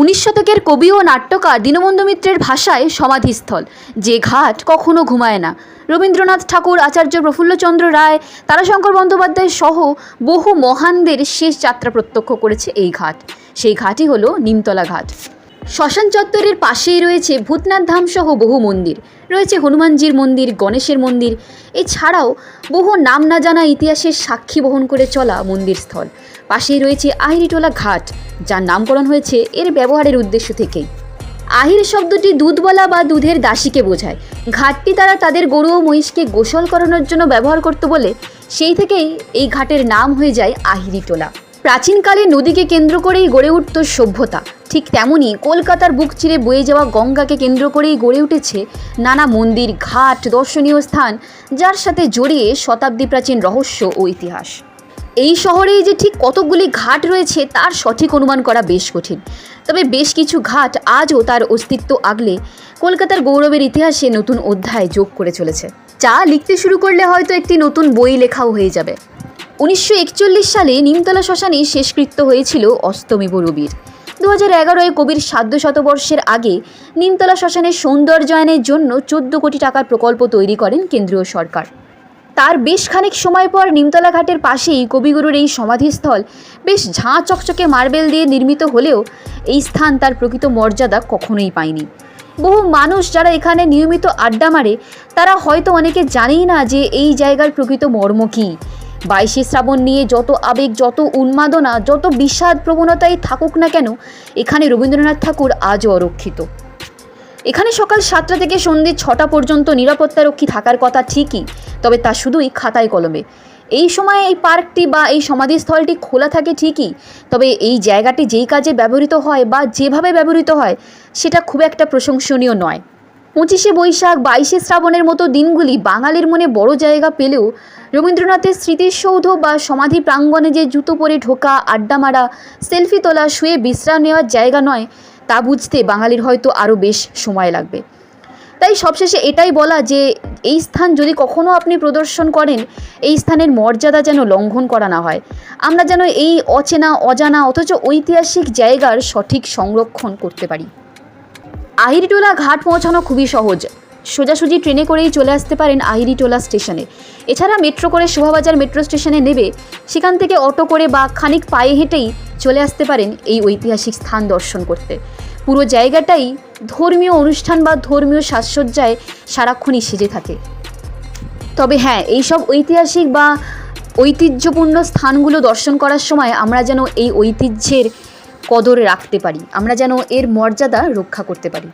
উনিশ শতকের কবি ও নাট্যকার দীনবন্ধু মিত্রের ভাষায় সমাধিস্থল। যে ঘাট কখনো ঘুমায় না। রবীন্দ্রনাথ ঠাকুর, আচার্য প্রফুল্লচন্দ্র রায়, তারাশঙ্কর বন্দ্যোপাধ্যায় সহ বহু মহানদের শেষ যাত্রা প্রত্যক্ষ করেছে এই ঘাট। সেই ঘাটই হলো নিমতলা ঘাট। শ্মশান চত্বরের পাশেই রয়েছে ভূতনাথ ধাম সহ বহু মন্দির। রয়েছে হনুমানজির মন্দির, গণেশের মন্দির। এছাড়াও বহু নাম না জানা ইতিহাসের সাক্ষী বহন করে চলা মন্দিরস্থল। পাশেই রয়েছে আহিরিটোলা ঘাট, যার নামকরণ হয়েছে এর ব্যবহারের উদ্দেশ্য থেকেই। আহির শব্দটি দুধবলা বা দুধের দাসীকে বোঝায়। ঘাটটি তারা তাদের গরু ও মহিষকে গোসল করানোর জন্য ব্যবহার করত বলে সেই থেকেই এই ঘাটের নাম হয়ে যায় আহিরিটোলা। প্রাচীনকালে নদীকে কেন্দ্র করেই গড়ে উঠত সভ্যতা। ঠিক তেমনই কলকাতার বুক চিরে বয়ে যাওয়া গঙ্গাকে কেন্দ্র করেই গড়ে উঠেছে নানা মন্দির, ঘাট, দর্শনীয় স্থান, যার সাথে জড়িয়ে শতাব্দী প্রাচীন রহস্য ও ইতিহাস। এই শহরেই যে ঠিক কতকগুলি ঘাট রয়েছে, তার সঠিক অনুমান করা বেশ কঠিন। তবে বেশ কিছু ঘাট আজও তার অস্তিত্ব আগলে কলকাতার গৌরবের ইতিহাসে নতুন অধ্যায় যোগ করে চলেছে। যা লিখতে শুরু করলে হয়তো একটি নতুন বই লেখাও হয়ে যাবে। উনিশশো একচল্লিশ সালে নিমতলা শ্মশানে শেষকৃত্য হয়েছিল অস্তমিব রবির। দু হাজার এগারোয় কবির সাধ্য শতবর্ষের আগে নিমতলা শ্মশানের সৌন্দর্যায়নের জন্য চোদ্দ কোটি টাকার প্রকল্প তৈরি করেন কেন্দ্রীয় সরকার। তার বেশ খানিক সময় পর নিমতলা ঘাটের পাশেই কবিগুরুর এই সমাধিস্থল বেশ ঝাঁ চকচকে মার্বেল দিয়ে নির্মিত হলেও এই স্থান তার প্রকৃত মর্যাদা কখনোই পায়নি। বহু মানুষ যারা এখানে নিয়মিত আড্ডা মারে, তারা হয়তো অনেকে জানেই না যে এই জায়গার প্রকৃত মর্ম কী। বাইশে শ্রাবণ নিয়ে যত আবেগ, যত উন্মাদনা, যত বিষাদ প্রবণতাই থাকুক না কেন, এখানে রবীন্দ্রনাথ ঠাকুর আজও অরক্ষিত। এখানে সকাল সাতটা থেকে সন্ধ্যে ছটা পর্যন্ত নিরাপত্তারক্ষী থাকার কথা ঠিকই, তবে তা শুধুই খাতায় কলমে। এই সময় এই পার্কটি বা এই সমাধিস্থলটি খোলা থাকে ঠিকই, তবে এই জায়গাটি যেই কাজে ব্যবহৃত হয় বা যেভাবে ব্যবহৃত হয়, সেটা খুব একটা প্রশংসনীয় নয়। পঁচিশে বৈশাখ, বাইশে শ্রাবণের মতো দিনগুলি বাঙালির মনে বড় জায়গা পেলেও রবীন্দ্রনাথের স্মৃতিসৌধ বা সমাধি প্রাঙ্গণে যে জুতো পরে ঢোকা, আড্ডা মারা, সেলফি তোলা, শুয়ে বিশ্রাম নেওয়ার জায়গা নয়, তা বুঝতে বাঙালির হয়তো আরও বেশ সময় লাগবে। তাই সবশেষে এটাই বলা যে, এই স্থান যদি কখনও আপনি প্রদর্শন করেন, এই স্থানের মর্যাদা যেন লঙ্ঘন করা না হয়। আমরা যেন এই অচেনা, অজানা, অথচ ঐতিহাসিক জায়গার সঠিক সংরক্ষণ করতে পারি। আহিরিটোলা ঘাট পৌঁছানো খুবই সহজ। সোজাসুজি ট্রেনে করেই চলে আসতে পারেন আহিরিটোলা স্টেশনে। এছাড়া মেট্রো করে শোভাবাজার মেট্রো স্টেশনে নেবে, সেখান থেকে অটো করে বা খানিক পায়ে হেঁটেই চলে আসতে পারেন এই ঐতিহাসিক স্থান দর্শন করতে। পুরো জায়গাটাই ধর্মীয় অনুষ্ঠান বা ধর্মীয় সাজসজ্জায় সারাক্ষণই সেজে থাকে। তবে হ্যাঁ এইসব ঐতিহাসিক বা ঐতিহ্যপূর্ণ স্থানগুলো দর্শন করার সময় আমরা যেন এই ঐতিহ্যের কদর রাখতে পারি। আমরা যেন এর মর্যাদা রক্ষা করতে পারি।